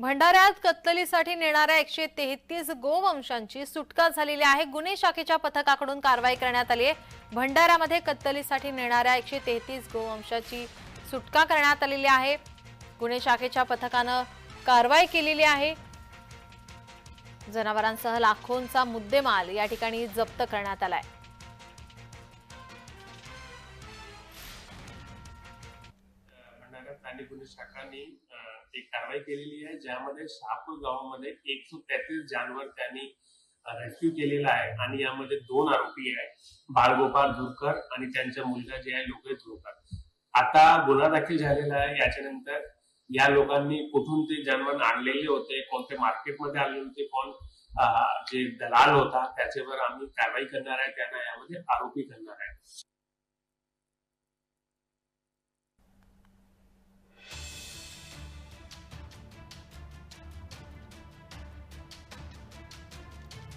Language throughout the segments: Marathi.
भंडाऱ्यात कत्तलीसाठी नेणाऱ्या एकशे तेहतीस गोवंशांची सुटका झालेली आहे. गुन्हे शाखेच्या पथकाकडून कारवाई करण्यात आली आहे. भंडाऱ्यामध्ये कत्तलीसाठी नेणाऱ्या एकशे तेहतीस गोवंशाची सुटका करण्यात आलेली आहे. गुन्हे शाखेच्या पथकानं कारवाई केलेली आहे. जनावरांसह लाखोंचा मुद्देमाल या ठिकाणी जप्त करण्यात आलाय. भंडारा एक कारवाई केलेली आहे ज्यामध्ये शहापूर गावामध्ये एकशे तेहतीस जानवर त्यांनी रेस्क्यू केलेला आहे आणि यामध्ये दोन आरोपी आहे बाळगोपाल धुरकर आणि त्यांचा मुलगा जे आहे लोकेश धुरकर. आता गुन्हा दाखल झालेला आहे. याच्यानंतर या लोकांनी कुठून ते जन्म आणलेले होते कोणत्या मार्केटमध्ये आले होते कोण जे दलाल होता त्याच्यावर आम्ही कारवाई करणार आहे त्यांना यामध्ये आरोपी करणार आहे.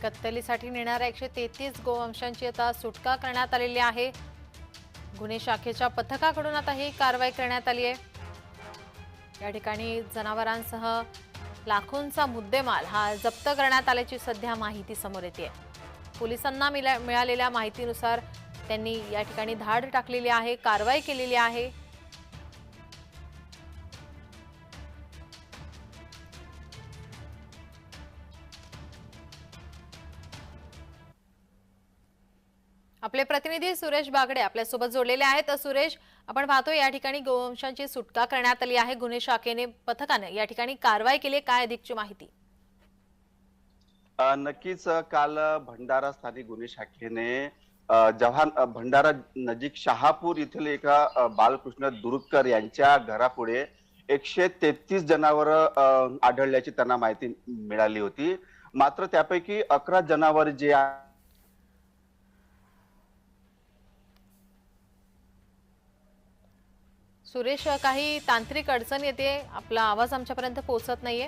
कत्तलीसाठी नेणाऱ्या एकशे तेहतीस गोवंशांची आता सुटका करण्यात आलेली आहे. गुन्हे शाखेच्या पथकाकडून आता ही कारवाई करण्यात आली आहे. या ठिकाणी जनावरांसह लाखोंचा मुद्देमाल हा जप्त करण्यात आल्याची सध्या माहिती समोर येते. पोलिसांना मिला- मिळालेल्या माहितीनुसार त्यांनी या ठिकाणी धाड टाकलेली आहे कारवाई केलेली आहे. आपले प्रतिनिधी सुरेश बागडे आपल्यासोबत जोडलेले आहेत. तर सुरेश आपण पाहतो या ठिकाणी गोवंशांची सुटका करण्यात आली आहे. गुन्हे शाखेने पथकाने या ठिकाणी कारवाई केली काय अधिकची माहिती? नक्कीच काल भंडारा स्थानिक गुन्हे शाखेने जव्हान भंडारा नजीक शहापूर येथील एका बालकृष्ण दुरुकर यांच्या घरापुढे एकशे तेहतीस जनावर आढळल्याची त्यांना माहिती मिळाली होती. मात्र त्यापैकी अकरा जनावर जे सुरेश काही तांत्रिक अडचण येते. आपला आवाज आमच्यापर्यंत पोहोचत नाहीये.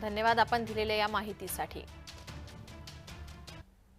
धन्यवाद आपण दिलेल्या या माहितीसाठी.